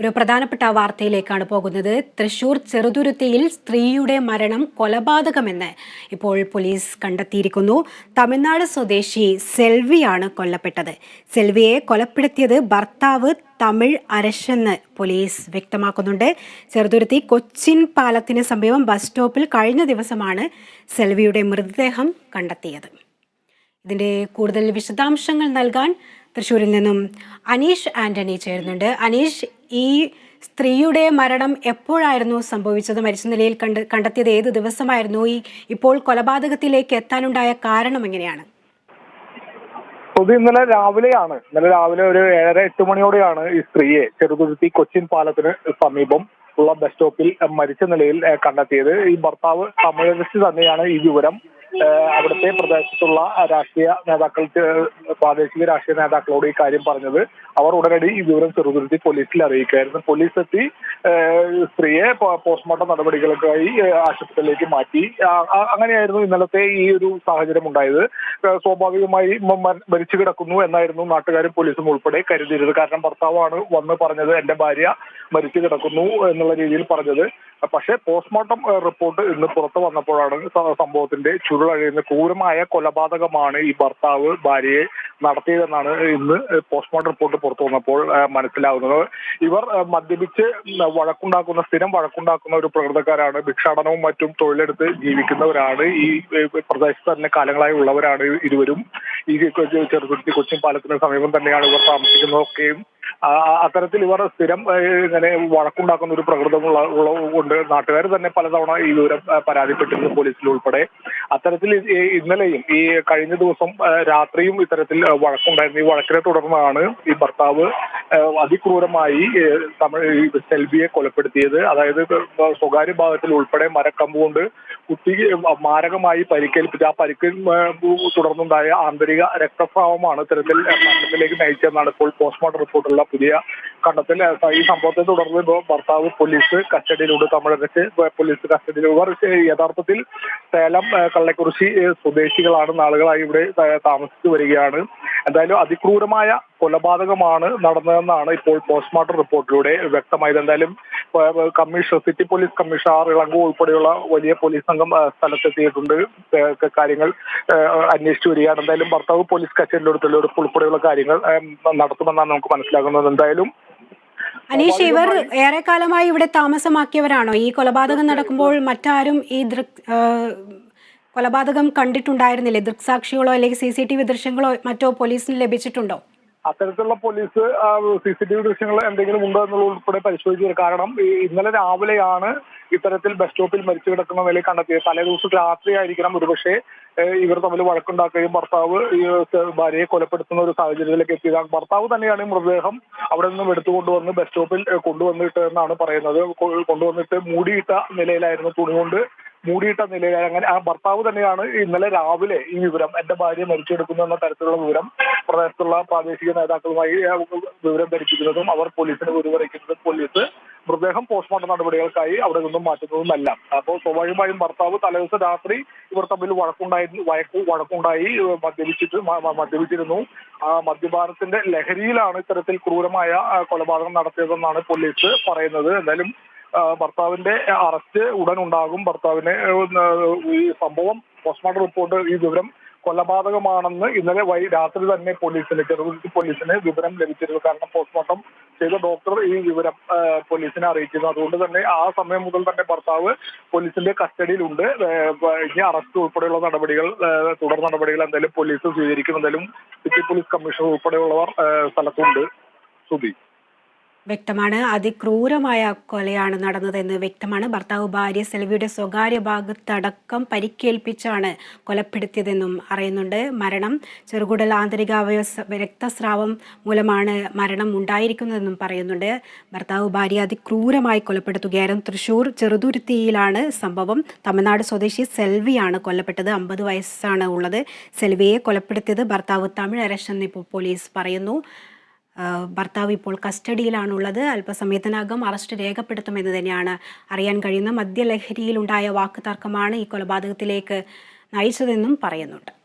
ഒരു പ്രധാനപ്പെട്ട വാർത്തയിലേക്കാണ് പോകുന്നത്. തൃശൂർ ചെറുതുരുത്തിയിൽ സ്ത്രീയുടെ മരണം കൊലപാതകമെന്ന് ഇപ്പോൾ പോലീസ് കണ്ടെത്തിയിരിക്കുന്നു. തമിഴ്നാട് സ്വദേശി സെൽവിയാണ് കൊല്ലപ്പെട്ടത്. സെൽവിയെ കൊലപ്പെടുത്തിയത് ഭർത്താവ് തമിഴ് അരശെന്ന് പോലീസ് വ്യക്തമാക്കുന്നുണ്ട്. ചെറുതുരുത്തി കൊച്ചിൻ പാലത്തിന് സമീപം ബസ് സ്റ്റോപ്പിൽ കഴിഞ്ഞ ദിവസമാണ് സെൽവിയുടെ മൃതദേഹം കണ്ടെത്തിയത്. ഇതിന്റെ കൂടുതൽ വിശദാംശങ്ങൾ നൽകാൻ തൃശ്ശൂരിൽ നിന്നും അനീഷ് ആന്റണി ചേരുന്നുണ്ട്. അനീഷ് ഈ സ്ത്രീയുടെ മരണം എപ്പോഴായിരുന്നു സംഭവിച്ചത്? മരിച്ച നിലയിൽ കണ്ട് കണ്ടെത്തിയത് ഏത് ദിവസമായിരുന്നു? ഈ ഇപ്പോൾ കൊലപാതകത്തിലേക്ക് എത്താനുണ്ടായ കാരണം എങ്ങനെയാണ്? പൊതു ഇന്നലെ രാവിലെയാണ് ഇന്നലെ രാവിലെ ഒരു ഏഴര എട്ട് മണിയോടെയാണ് ഈ സ്ത്രീയെ ചെറുതുരുത്തി കൊച്ചിൻ പാലത്തിന് സമീപം ഉള്ള ബസ് സ്റ്റോപ്പിൽ മരിച്ച നിലയിൽ കണ്ടെത്തിയത്. ഈ ഭർത്താവ് തമിഴരശി തന്നെയാണ് ഈ വിവരം അവിടുത്തെ പ്രദേശത്തുള്ള രാഷ്ട്രീയ നേതാക്കൾ പ്രാദേശിക രാഷ്ട്രീയ നേതാക്കളോട് ഈ കാര്യം പറഞ്ഞത് അവർ ഉടനടി ഈ വിവരം ചെറുതുരുത്തി പോലീസിൽ അറിയിക്കുകയായിരുന്നു. പോലീസ് എത്തി സ്ത്രീയെ പോസ്റ്റ്മോർട്ടം നടപടികൾക്കായി ആശുപത്രിയിലേക്ക് മാറ്റി. അങ്ങനെയായിരുന്നു ഇന്നലത്തെ ഈ ഒരു സാഹചര്യം ഉണ്ടായത്. സ്വാഭാവികമായി മരിച്ചു കിടക്കുന്നു എന്നായിരുന്നു നാട്ടുകാരും പോലീസും ഉൾപ്പെടെ കരുതിയിരുന്നത്. കാരണം ഭർത്താവാണ് വന്ന് പറഞ്ഞത് എന്റെ ഭാര്യ മരിച്ചു കിടക്കുന്നു എന്നുള്ള രീതിയിൽ പറഞ്ഞത്. പക്ഷേ പോസ്റ്റ്മോർട്ടം റിപ്പോർട്ട് ഇന്ന് പുറത്തു വന്നപ്പോഴാണ് സംഭവത്തിന്റെ സംഭവത്തിന്റെ ചുരുളഴിയുന്ന ക്രൂരമായ കൊലപാതകമാണ് ഈ ഭർത്താവ് ഭാര്യയെ നടത്തിയതെന്നാണ് ഇന്ന് പോസ്റ്റ്മോർട്ടം റിപ്പോർട്ട് പുറത്തു വന്നപ്പോൾ മനസ്സിലാവുന്നത്. ഇവർ മദ്യപിച്ച് വഴക്കുണ്ടാക്കുന്ന സ്ഥിരം വഴക്കുണ്ടാക്കുന്ന ഒരു പ്രകൃതക്കാരാണ്. ഭിക്ഷാടനവും മറ്റും തൊഴിലെടുത്ത് ജീവിക്കുന്നവരാണ്. ഈ പ്രദേശത്ത് തന്നെ കാലങ്ങളായി ഉള്ളവരാണ് ഇരുവരും. ഈ ചെറുതുരുത്തി കൊച്ചിൻ പാലത്തിന് സമീപം തന്നെയാണ് ഇവർ താമസിക്കുന്നതൊക്കെയും. അത്തരത്തിൽ ഇവർ സ്ഥിരം ഇങ്ങനെ വഴക്കുണ്ടാക്കുന്ന ഒരു പ്രകൃതമുള്ള കൊണ്ട് നാട്ടുകാർ തന്നെ പലതവണ ഈ വിവരം പരാതിപ്പെട്ടിരുന്നു പോലീസിൽ ഉൾപ്പെടെ അത്തരത്തിൽ ഇന്നലെയും ഈ കഴിഞ്ഞ ദിവസം രാത്രിയും ഇത്തരത്തിൽ വഴക്കുണ്ടായിരുന്നു. ഈ വഴക്കിനെ തുടർന്നാണ് ഈ ഭർത്താവ് അതിക്രൂരമായി തമിഴ് ഈ സെൽവിയെ കൊലപ്പെടുത്തിയത്. അതായത് സ്വകാര്യ ഭാഗത്തിൽ ഉൾപ്പെടെ മരക്കമ്പ് കൊണ്ട് കുട്ടി മാരകമായി പരിക്കേൽപ്പിച്ച ആ പരിക്ക് തുടർന്നുണ്ടായ ആന്തരിക രക്തസ്രാവമാണ് ഇത്തരത്തിൽ മരണത്തിലേക്ക് നയിച്ചതെന്നാണ് ഇപ്പോൾ പോസ്റ്റ്മോർട്ടം റിപ്പോർട്ടുള്ള പുതിയ കണ്ടെത്തൽ ഈ സംഭവത്തെ തുടർന്ന് ഇപ്പോൾ ഭർത്താവ് പോലീസ് കസ്റ്റഡിയിലൂടെ തമിഴകത്ത് പോലീസ് കസ്റ്റഡിയിൽ ഇവർ യഥാർത്ഥത്തിൽ സേലം കള്ളക്കുറിശി സ്വദേശികളാണ് നാളുകളായി ഇവിടെ താമസിച്ചു വരികയാണ്. എന്തായാലും അതിക്രൂരമായ കൊലപാതകമാണ് നടന്നതെന്നാണ് ഇപ്പോൾ പോസ്റ്റ്മോർട്ടം റിപ്പോർട്ടിലൂടെ വ്യക്തമായത്. എന്തായാലും commissioner city police commissioner Ilango ഉൾപ്പെടെയുള്ള വലിയ പോലീസ് സംഘം സ്ഥലത്തെത്തിയിട്ടുണ്ട്. കാര്യങ്ങൾ അന്വേഷിച്ചു വരികയാണ്. എന്തായാലും ഭർത്താവ് പോലീസ് കസ്റ്റഡിയിലെടുത്ത് തെളിവെടുപ്പ് ഉൾപ്പെടെയുള്ള കാര്യങ്ങൾ നടത്തുമെന്നാണ് നമുക്ക് മനസ്സിലാകുന്നത്. എന്തായാലും അനീഷ് ഇവർ ഏറെക്കാലമായി ഇവിടെ താമസമാക്കിയവരാണോ? ഈ കൊലപാതകം നടക്കുമ്പോൾ മറ്റാരും ഈ കൊലപാതകം കണ്ടിട്ടുണ്ടായിരുന്നില്ലേ? ദൃക്സാക്ഷികളോ അല്ലെങ്കിൽ സി സി ടി വി ദൃശ്യങ്ങളോ മറ്റോ പോലീസിന് ലഭിച്ചിട്ടുണ്ടോ? അത്തരത്തിലുള്ള police C C T V ദൃശ്യങ്ങൾ എന്തെങ്കിലും ഉണ്ടോ എന്നുള്ള ഉൾപ്പെടെ പരിശോധിച്ചത് കാരണം ഇന്നലെ രാവിലെയാണ് ഇത്തരത്തിൽ ബസ് സ്റ്റോപ്പിൽ മരിച്ചു കിടക്കുന്ന നിലയിൽ കണ്ടെത്തിയത്. തലേ ദിവസം രാത്രി ആയിരിക്കണം ഒരുപക്ഷെ ഇവർ തമ്മിൽ വഴക്കുണ്ടാക്കുകയും ഭർത്താവ് ഭാര്യയെ കൊലപ്പെടുത്തുന്ന ഒരു സാഹചര്യത്തിലേക്ക് എത്തിയത്. ഭർത്താവ് തന്നെയാണ് മൃതദേഹം അവിടെ നിന്നും എടുത്തുകൊണ്ടുവന്ന് ബസ് സ്റ്റോപ്പിൽ കൊണ്ടുവന്നിട്ട് എന്നാണ് പറയുന്നത്. കൊണ്ടുവന്നിട്ട് മൂടിയിട്ട നിലയിലായിരുന്നു തുണി കൊണ്ട് മൂടിയിട്ട നിലയിൽ അങ്ങനെ ആ ഭർത്താവ് തന്നെയാണ് ഇന്നലെ രാവിലെ ഈ വിവരം എന്റെ ഭാര്യ മരിച്ചെടുക്കുന്നു എന്ന തരത്തിലുള്ള വിവരം പ്രദേശത്തുള്ള പ്രാദേശിക നേതാക്കളുമായി വിവരം ധരിപ്പിക്കുന്നതും അവർ പോലീസിന് വിവരിക്കുന്നതും പോലീസ് മൃതദേഹം പോസ്റ്റ്മോർട്ടം നടപടികൾക്കായി അവിടെ നിന്നും മാറ്റുന്നതുമല്ല. അപ്പോൾ സ്വാഭാവികമായും ഭർത്താവ് തലേദിവസം രാത്രി ഇവർ തമ്മിൽ വഴക്കുണ്ടായിരുന്നു വഴക്കു വഴക്കുണ്ടായി മദ്യപിച്ചിട്ട് മദ്യപിച്ചിരുന്നു. ആ മദ്യപാനത്തിന്റെ ലഹരിയിലാണ് ഇത്തരത്തിൽ ക്രൂരമായ കൊലപാതകം നടത്തിയതെന്നാണ് പോലീസ് പറയുന്നത്. എന്തായാലും ഭർത്താവിന്റെ അറസ്റ്റ് ഉടൻ ഉണ്ടാകും. ഭർത്താവിനെ ഈ സംഭവം പോസ്റ്റ്മോർട്ടം റിപ്പോർട്ട് ഈ വിവരം കൊലപാതകമാണെന്ന് ഇന്നലെ വൈ രാത്രി തന്നെ പോലീസിന് ചെറുതുരുത്തി പോലീസിന് വിവരം ലഭിച്ചിരുന്നു. കാരണം പോസ്റ്റ്മോർട്ടം ചെയ്ത ഡോക്ടർ ഈ വിവരം പോലീസിനെ അറിയിച്ചിരുന്നു. അതുകൊണ്ട് തന്നെ ആ സമയം മുതൽ തന്നെ ഭർത്താവ് പോലീസിന്റെ കസ്റ്റഡിയിലുണ്ട്. ഇനി അറസ്റ്റ് ഉൾപ്പെടെയുള്ള നടപടികൾ തുടർ നടപടികൾ എന്തായാലും പോലീസ് സ്വീകരിക്കും. സിറ്റി പോലീസ് കമ്മീഷണർ ഉൾപ്പെടെയുള്ളവർ സ്ഥലത്തുണ്ട്. സുധി. വ്യക്തമാണ്. അതിക്രൂരമായ കൊലയാണ് നടന്നതെന്ന് വ്യക്തമാണ്. ഭർത്താവ് ഭാര്യ സെൽവിയുടെ സ്വകാര്യ ഭാഗത്തടക്കം പരിക്കേൽപ്പിച്ചാണ് കൊലപ്പെടുത്തിയതെന്നും അറിയുന്നുണ്ട്. മരണം ചെറുകുടൽ ആന്തരിക രക്തസ്രാവം മൂലമാണ് മരണം ഉണ്ടായിരിക്കുന്നതെന്നും പറയുന്നുണ്ട്. ഭർത്താവ് ഭാര്യ അതിക്രൂരമായി കൊലപ്പെടുത്തുകയായിരുന്നു. തൃശൂർ ചെറുതുരുത്തിയിലാണ് സംഭവം. തമിഴ്നാട് സ്വദേശി സെൽവിയാണ് കൊല്ലപ്പെട്ടത്. അമ്പത് വയസ്സാണ് ഉള്ളത്. സെൽവിയെ കൊലപ്പെടുത്തിയത് ഭർത്താവ് തമിഴ് അരശെന്ന് ഇപ്പോൾ പോലീസ് പറയുന്നു. ഭർത്താവ് ഇപ്പോൾ കസ്റ്റഡിയിലാണുള്ളത്. അല്പസമയത്തിനകം അറസ്റ്റ് രേഖപ്പെടുത്തുമെന്ന് തന്നെയാണ് അറിയാൻ കഴിയുന്ന മദ്യലഹരിയിലുണ്ടായ വാക്കുതർക്കമാണ് ഈ കൊലപാതകത്തിലേക്ക് നയിച്ചതെന്നും പറയുന്നുണ്ട്.